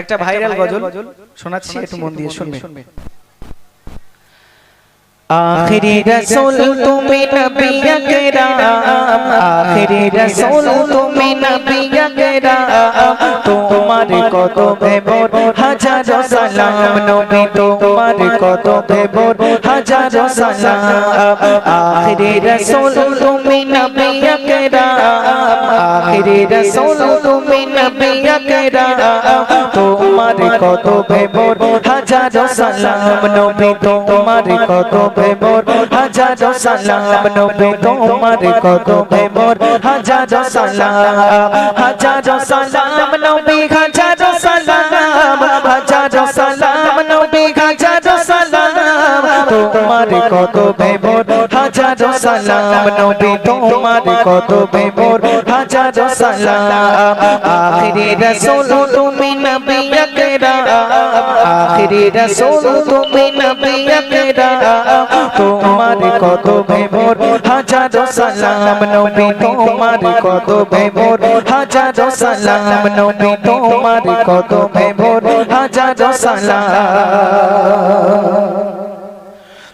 একটা ভাইরাল গজল শোনাচ্ছি একটু মন দিয়ে শুনবে। আখিরি রসুল তুমি নবী আকরাম আখিরি রসুল তুমি নবী আকরাম তোমার কত বেবর হাজার সালাম নবী, তোমার কত বেবর হাজার সালাম। আখিরি রসুল তুমি নবী আকরাম আখিরি রসুল তুমি নবী আকরাম তোমার কত বেবর হাজার সালাম নবী তোমার কত বেবর হাজার সালাম নবী তোমার কত বেবর হাজার সালাম হাজার সালাম নবী হাজার সালাম হাজার সালাম নবী হাজার সালাম তোমার কত বেবর হাজার সালাম নবী, তোমার কত বেবর হাজার সালাম। আখিরি রাসূল তুমি নবী আকরাম আখিরি রাসূল তুমি নবী আকরাম তোমার কত বেবর হাজার সালাম নবী, তোমার কত বেবর হাজার সালাম নবী, তোমার কত বেবর হাজার সালাম।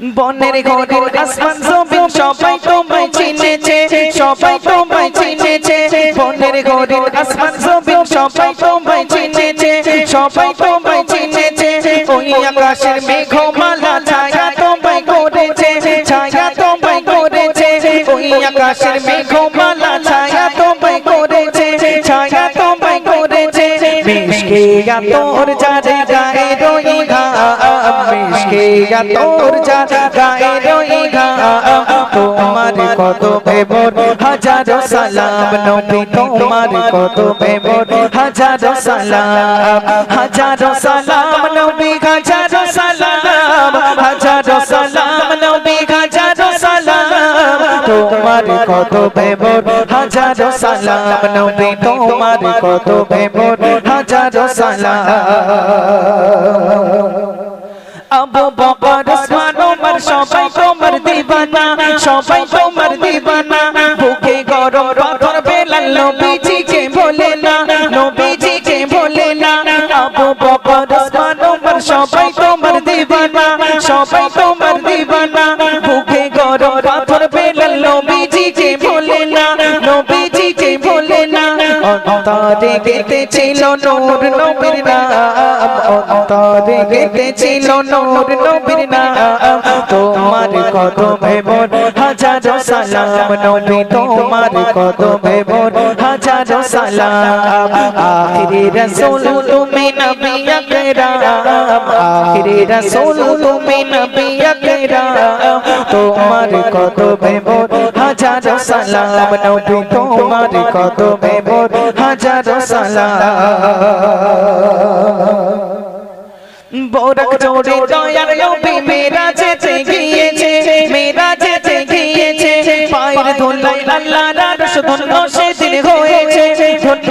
বনের ঘরের আসমান জমিন সবাই তোমায় চিনেছে সবাই তোমায় চিনেছে। বনের ঘরের আসমান জমিন সবাই তোমায় চিনেছে সবাই তোমায় চিনেছে। ওই আকাশের মেঘমালা ছায়া তোমায় করেছে ছায়া তোমায় করেছে। ওই আকাশের মেঘমালা ছায়া তোমায় করেছে ছায়া তোমায় মিশকে তোর যারে গায়ে রই ঘা মিশকে তোর যারে গায়ে রই ঘা তোমার কত বেবর হাজার সালাম নবী তোমার কত বেবর হাজার সালাম হাজার সালাম নবী হাজার সালাম তোমার কত বেবর হাজার সালাম নবী, তোমার কত বেবর হাজার সালাম। আবু বকর ওসমান ওমর সবাই তোমার দিবানা, সবাই তোমার দিবানা। বুকে গরম পাথর বেলাল নবীজিকে বলে না, নবীজিকে বলে না। আবু বকর ওসমান ওমর সবাই তোমার দিবানা, সবাই তোমার দিবানা। অন্তরে গেতেছিল নূর নবীর নাম। অন্তরে গেতেছিল নূর নবীর নাম। তোমার কত ভেবর হাজার সালাম নবী, তোমার কত ভেবর হাজার সালাম। আখিরি রাসূল তুমি নবী আকরাম। আখিরি রাসূল তুমি নবী আকরাম। তোমার কত ভেবর হাজার সালাম নবী তোমার কত ভেবর হাজার সালাম। বোরক জোড়ে দয়ার নবী মেরা যেতে গিয়েছে মেরা যেতে গিয়েছে। পায়ের ধুলাই আল্লাহর আরশ ধন্য সেদিন হয়েছে, ধন্য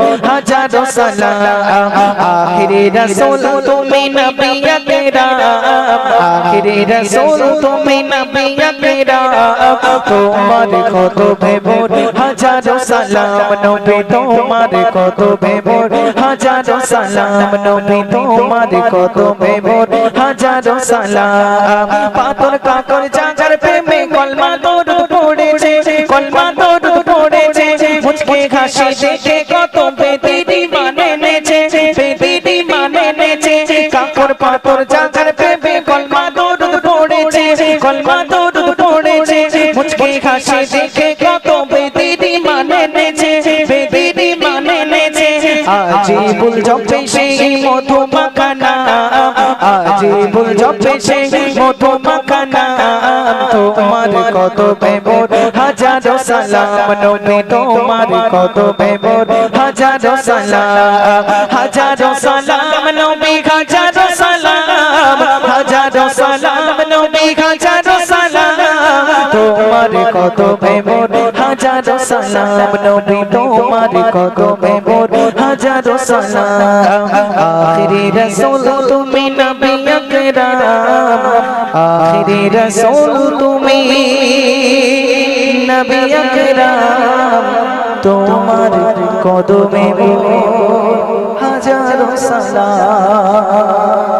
হাজার সালাম আখিরি রাসূল তুমি নবী আকরাম আখিরি রাসূল তুমি নবী আকরাম তোমার কত ভেবর হাজার সালাম নবী তোমার কত ভেবর হাজার সালাম নবী তোমার কত ভেবর হাজার সালাম পাতর কাকর জাগার প্রেমে কলমা দরুদ পড়েছে কলমা দরুদ পড়েছে মুচকে হাসি দেখে কত বেদিনী কাকর পাতর জাগার প্রেমে কলমা দরুদ পড়েছে, কলমা দরুদ পড়েছে। মুচকে হাসি দেখে কত বেদিনী মানে নেছে বেদিনী মানে নেছে। আজিবুল জপে সেই মধু মাখানা আজিবুল জপে সেই মধু মাখানা তোমার কত বেবর হাজার সালাম, নবী তোমার কত বেবর হাজার সালাম হাজার সালাম, নবী হাজার সালাম, হাজারো সালাম, নবী হাজারো সালাম। তোমার কদমে মোর হাজারো সালাম, নবী তোমার কদমে মোর হাজারো সালাম। আখিরি রাসূল, তুমি নবী আকরাম। আখিরি রাসূল, তুমি নবী আকরাম তোমার কদমে মোর হাজারো সালাম